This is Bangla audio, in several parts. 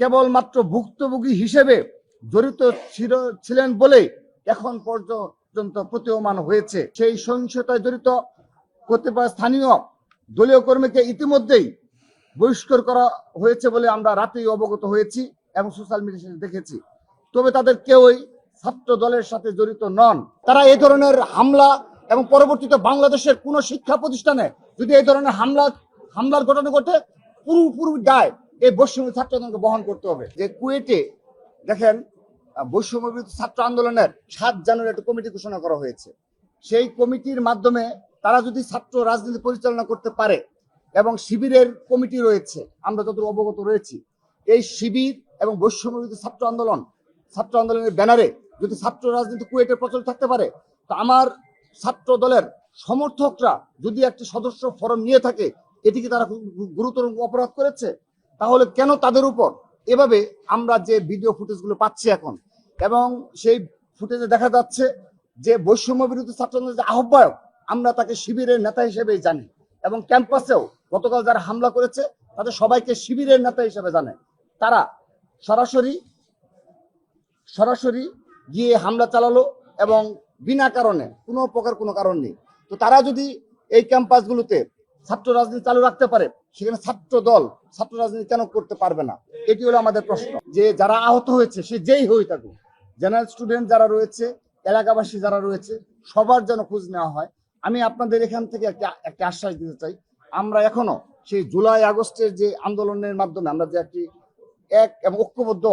কেবলমাত্র ভুক্তভোগী হিসেবে জড়িত ছিল- ছিলেন বলে এখন পর্যন্ত প্রতীয়মান হয়েছে। সেই সহিংসতায় জড়িত কতিপয় স্থানীয় দলীয় কর্মীকে ইতিমধ্যেই বহিষ্কার করা হয়েছে বলে আমরা রাতেই অবগত হয়েছি এবং সোশ্যাল মিডিয়াতে দেখেছি। তবে তাদের কেউই ছাত্র দলের সাথে জড়িত নন। তারা এই ধরনের হামলা এবং পরবর্তীতে বাংলাদেশের কোন শিক্ষা প্রতিষ্ঠানে যদি এই ধরনের হামলা, হামলার ঘটনা ঘটে, পুরোপুরি দায় এই বৈষম্য ছাত্রদেরকে বহন করতে হবে। যে কুয়েটে, দেখেন বৈষম্য ছাত্র আন্দোলনের সাত জানুয়ারি একটা কমিটি ঘোষণা করা হয়েছে। সেই কমিটির মাধ্যমে তারা যদি ছাত্র রাজনীতি পরিচালনা করতে পারে এবং শিবিরের কমিটি রয়েছে, আমরা যত অবগত রয়েছি, এই শিবির এবং বৈষম্য ছাত্র আন্দোলন, ছাত্র আন্দোলনের ব্যানারে যদি ছাত্র রাজনীতি কুয়েটে প্রচলিত থাকতে পারে, তো আমার ছাত্র দলের সমর্থকরা যদি একটি সদস্য ফরম নিয়ে থাকে, এটিকে তারা গুরুতর অপরাধ করেছে। তাহলে কেন তাদের উপর? এভাবে আমরা যে ভিডিও ফুটেজগুলো পাচ্ছি এখন, এবং সেই ফুটেজে দেখা যাচ্ছে যে বৈষম্য বিরোধী ছাত্র আন্দোলনের যে আহ্বায়ক, আমরা তাকে শিবিরের নেতা হিসেবেই জানি। এবং ক্যাম্পাসেও গতকাল যারা হামলা করেছে, তাদের সবাইকে শিবিরের নেতা হিসেবে জানে। তারা সরাসরি সরাসরি গিয়ে হামলা চালালো এবং বিনা কারণে, কোনো প্রকার কোনো কারণ নেই। তো তারা যদি এই ক্যাম্পাসগুলোতে ছাত্র রাজনীতি চালু রাখতে পারে, সেখানে ছাত্র দল, ছাত্র রাজনীতি কেন করতে পারবে না? এটি হলো আমাদের প্রশ্ন। যে যারা আহত হয়েছে, সে যেই হয়ে থাকুক জেনারেল স্টুডেন্ট যারা রয়েছে, এলাকাবাসী যারা রয়েছে, সবার যেন খোঁজ নেওয়া হয়। আমি আপনাদের এখান থেকে একটা একটা আশ্বাস দিতে চাই। আমরা এখনও সেই জুলাই আগস্টের যে আন্দোলনের মাধ্যমে আমরা যে একটি, এক এবং ঐক্যবদ্ধ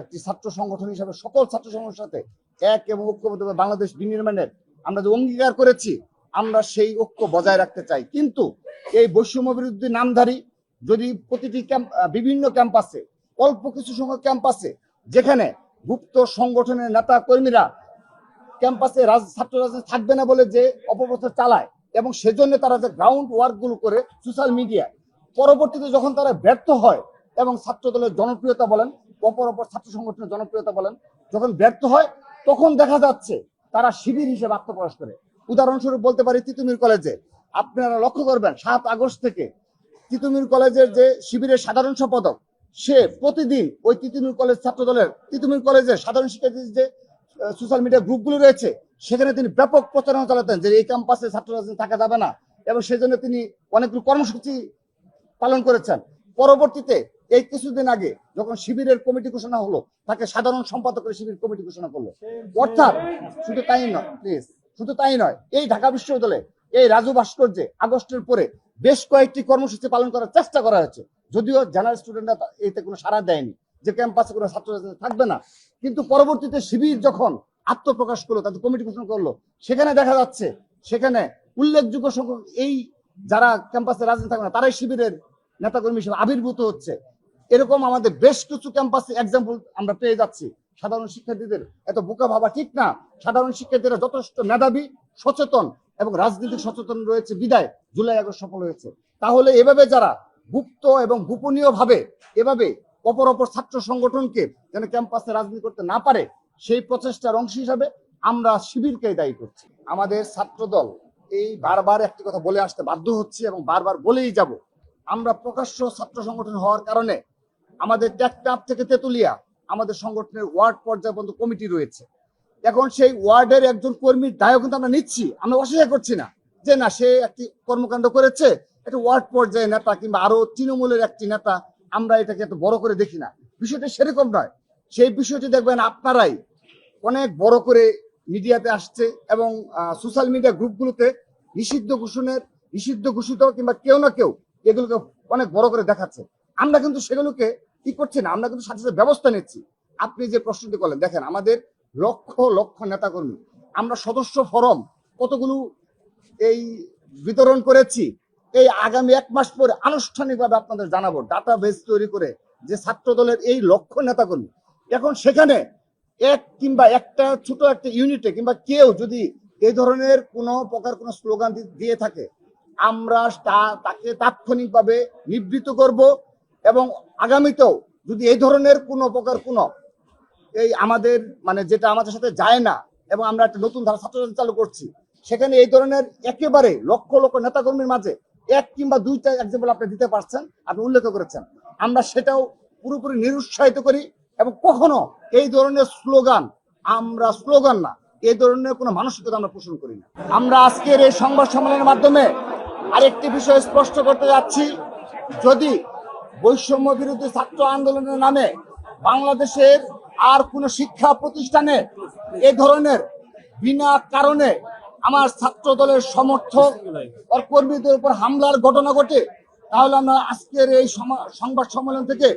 একটি ছাত্র সংগঠন হিসাবে সকল ছাত্র সংগঠনের সাথে এক এবং ঐক্যবদ্ধ বাংলাদেশ বিনির্মাণের আমরা যে অঙ্গীকার করেছি আমরা সেই ঐক্য বজায় রাখতে চাই। কিন্তু এই বৈষম্য বিরোধী নামধারী যদি প্রতিটি বিভিন্ন ক্যাম্পাসে, অল্প কিছু সংখ্যক ক্যাম্পাসে, যেখানে গুপ্ত সংগঠনের নেতা কর্মীরা ক্যাম্পাসে ছাত্র রাজনীতি থাকবে না বলে যে অপপ্রচার চালায়, এবং সেজন্য তারা যে গ্রাউন্ড ওয়ার্কগুলো করে সোশ্যাল মিডিয়ায় পরবর্তীতে যখন তারা ব্যর্থ হয় এবং ছাত্র দলের জনপ্রিয়তা বলেন, অপর অপর ছাত্র সংগঠনের জনপ্রিয়তা বলেন, যখন ব্যর্থ হয়, তখন দেখা যাচ্ছে তারা শিবির হিসেবে আত্মপ্রকাশ করে। উদাহরণস্বরূপ বলতে পারি তিতুমির কলেজে। আপনারা লক্ষ্য করবেন, সাত আগস্ট থেকে তিতুমির কলেজের যে শিবিরের সাধারণ সম্পাদক, সে প্রতিদিন ওই তিতুমির কলেজ ছাত্র দলের তিতুমির কলেজের সাধারণ শিক্ষার্থীদের যে সোশ্যাল মিডিয়া গ্রুপগুলো রয়েছে, সেখানে তিনি ব্যাপক প্রচারণা চালাতেন যে এই ক্যাম্পাসে ছাত্র রাজনীতি থাকা যাবে না এবং সেজন্য তিনি অনেকগুলো কর্মসূচি পালন করেছেন। পরবর্তীতে এই কিছুদিন আগে যখন শিবিরের কমিটি ঘোষণা হলো, তাকে সাধারণ সম্পাদকের শিবির কমিটি ঘোষণা করল। অর্থাৎ শুধু তাই নয় প্লিজ শুধু তাই নয়, এই ঢাকা বিশ্ববিদ্যালয়ে এই রাজু ভাস্কর্যে আগস্টের পরে বেশ কয়েকটি কর্মসূচি পালন করার চেষ্টা করা হয়েছে। যদিও জেনারেল স্টুডেন্টরা এতে কোনো সাড়া দেয়নি যে ক্যাম্পাসে কোনো ছাত্র থাকবে না। কিন্তু পরবর্তীতে শিবির যখন আত্মপ্রকাশ করল, তাদের কমিটি ঘোষণা করল, সেখানে দেখা যাচ্ছে, সেখানে উল্লেখযোগ্য সংখ্যক এই যারা ক্যাম্পাসে রাজনীতি থাকবে না, তারাই শিবিরের নেতাকর্মী হিসেবে আবির্ভূত হচ্ছে। এরকম আমাদের বেশ কিছু ক্যাম্পাসে এক্সাম্পল আমরা পেয়ে যাচ্ছি। সাধারণ শিক্ষার্থীদের এত বোকা ভাবা ঠিক না। সাধারণ শিক্ষার্থীরা যথেষ্ট মেধাবী, সচেতন এবং রাজনৈতিক সচেতন রয়েছে। বিদায়, জুলাই আগস্ট সফল হয়েছে। তাহলে এভাবে যারা গুপ্ত এবং গোপনীয় ভাবে এভাবে অপর অপর ছাত্র সংগঠনকে যেন ক্যাম্পাসে রাজনীতি করতে না পারে, সেই প্রচেষ্টার অংশ হিসাবে আমরা শিবিরকে দায়ী করছি। আমাদের ছাত্র দল এই বারবার একটি কথা বলে আসতে বাধ্য হচ্ছে এবং বারবার বলেই যাব। আমরা প্রকাশ্য ছাত্র সংগঠন হওয়ার কারণে আমাদের টেকটাপ থেকে তেতুলিয়া আমাদের সংগঠনের ওয়ার্ড পর্যায় পর্যন্ত কমিটি রয়েছে। এখন সেই ওয়ার্ডের একজন কর্মীর দায়ও কিন্তু আমরা নিচ্ছি। আমরা অস্বীকার করছি না যে না, সে একটি কর্মকাণ্ড করেছে, একটা ওয়ার্ড পর্যায়ে নেতা কিংবা আরও তৃণমূলের একটি নেতা, আমরা এটাকে এত বড় করে দেখি না। বিষয়টা সেরকম নয়। সেই বিষয়টি দেখবেন আপনারাই অনেক বড় করে মিডিয়াতে আসছে এবং সোশ্যাল মিডিয়া গ্রুপগুলোতে নিষিদ্ধ ঘোষণের, নিষিদ্ধ ঘোষিত কিংবা কেউ না কেউ এগুলোকে অনেক বড় করে দেখাচ্ছে। আমরা কিন্তু সেগুলোকে কি করছি না আমরা কিন্তু সাথে সাথে ব্যবস্থা নিচ্ছি। আপনি যে প্রশ্নটি করলেন, দেখেন, আমাদের লক্ষ লক্ষ নেতাকর্মী। আমরা সদস্য ফরম কতগুলো এই বিতরণ করেছি? এই আগামী এক মাস পরে আনুষ্ঠানিকভাবে আপনাদের জানাব। ডাটা বেস তৈরি করে যে ছাত্র দলের এই লক্ষ নেতাকর্মী। এখন সেখানে এক কিংবা একটা ছোট একটা ইউনিটে কিংবা কেউ যদি এই ধরনের কোনো প্রকার কোনো স্লোগান দিয়ে থাকে, আমরা তাকে তাৎক্ষণিকভাবে নিবৃত্ত করব। এবং আগামীতেও যদি এই ধরনের কোনো প্রকার কোনো এই আমাদের মানে যেটা আমাদের সাথে যায় না এবং আমরা একটা নতুন ধারা ছাত্র রাজনীতি চালু করছি, সেখানে এই ধরনের একেবারে লক্ষ লক্ষ নেতাকর্মীর মাঝে এক কিংবা দুইটা এক্সাম্পল আপনি দিতে পারছেন, আপনি উল্লেখ করেছেন। আমরা সেটাও পুরোপুরি নিরুৎসাহিত করি এবং কখনো এই ধরনের স্লোগান, আমরা স্লোগান না, এই ধরনের কোনো মানসিকতা আমরা পোষণ করি না। আমরা আজকের এই সংবাদ সম্মেলনের মাধ্যমে আরেকটি বিষয় স্পষ্ট করতে যাচ্ছি। যদি বৈষম্য বিরোধী ছাত্র আন্দোলনের নামে বাংলাদেশের আর কোন শিক্ষা প্রতিষ্ঠানে এ ধরনের বিনা কারণে আমার ছাত্র দলের সমর্থক কর্মীদের উপর হামলার ঘটনা ঘটে, তাহলে আমরা আজকের এই সংবাদ সম্মেলন থেকে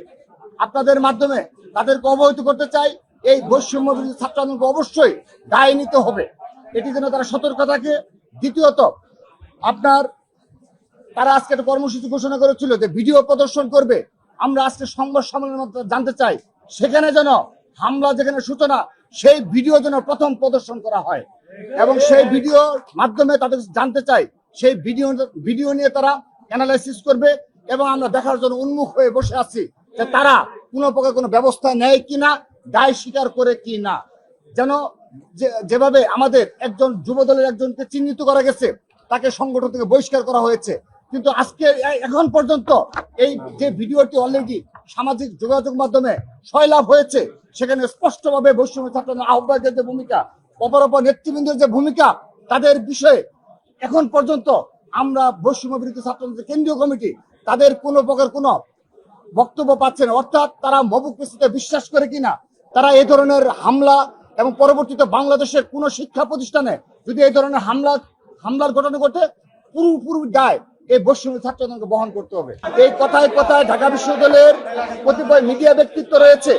আপনাদের মাধ্যমে তাদেরকে অবহিত করতে চাই। এই বৈষম্য বিরোধী ছাত্র আন্দোলনকে অবশ্যই দায় নিতে হবে। এটি যেন তারা সতর্ক থাকে। দ্বিতীয়ত, আপনার তারা আজকে একটা কর্মসূচি ঘোষণা করেছিল যে ভিডিও প্রদর্শন করবে। আমরা আজকে সংবাদ সম্মেলনের মাধ্যমে জানতে চাই, সেখানে যেন হামলা যেখানে সূচনা, সেই ভিডিও যেন প্রথম প্রদর্শন করা হয়। এবং সেই ভিডিওর মাধ্যমে তাদের জানতে চাই, সেই ভিডিও ভিডিও নিয়ে তারা অ্যানালাইসিস করবে এবং আমরা দেখার জন্য উন্মুখ হয়ে বসে আছি যে তারা কোনো প্রকার কোনো ব্যবস্থা নেয় কিনা, দায় স্বীকার করে কি না যেন যেভাবে আমাদের একজন যুব দলের একজনকে চিহ্নিত করা গেছে, তাকে সংগঠন থেকে বহিষ্কার করা হয়েছে কিন্তু আজকে এখন পর্যন্ত এই যে ভিডিওটি অলরেডি সামাজিক যোগাযোগ মাধ্যমে সয়লাভ হয়েছে, সেখানে স্পষ্টভাবে বৈষম্য ছাত্র আহ্বায়কের যে ভূমিকা, অপরাপর নেতৃবৃন্দের যে ভূমিকা, তাদের বিষয়ে এখন পর্যন্ত আমরা বৈষম্য বিরোধী ছাত্র কেন্দ্রীয় কমিটি, তাদের কোনো প্রকার কোনো বক্তব্য পাচ্ছে না। অর্থাৎ তারা মবুকৃষ্টিতে বিশ্বাস করে কিনা, তারা এই ধরনের হামলা এবং পরবর্তীতে বাংলাদেশের কোন শিক্ষা প্রতিষ্ঠানে যদি এই ধরনের হামলা, হামলার ঘটনা ঘটে, পুরোপুরি দায় এই বৈষম্য ছাত্রদেরকে বহন করতে হবে। এই কথায় কথায় ঢাকা বিশ্ববিদ্যালয়ের কতিপয় মিডিয়া ব্যক্তিত্ব রয়েছে।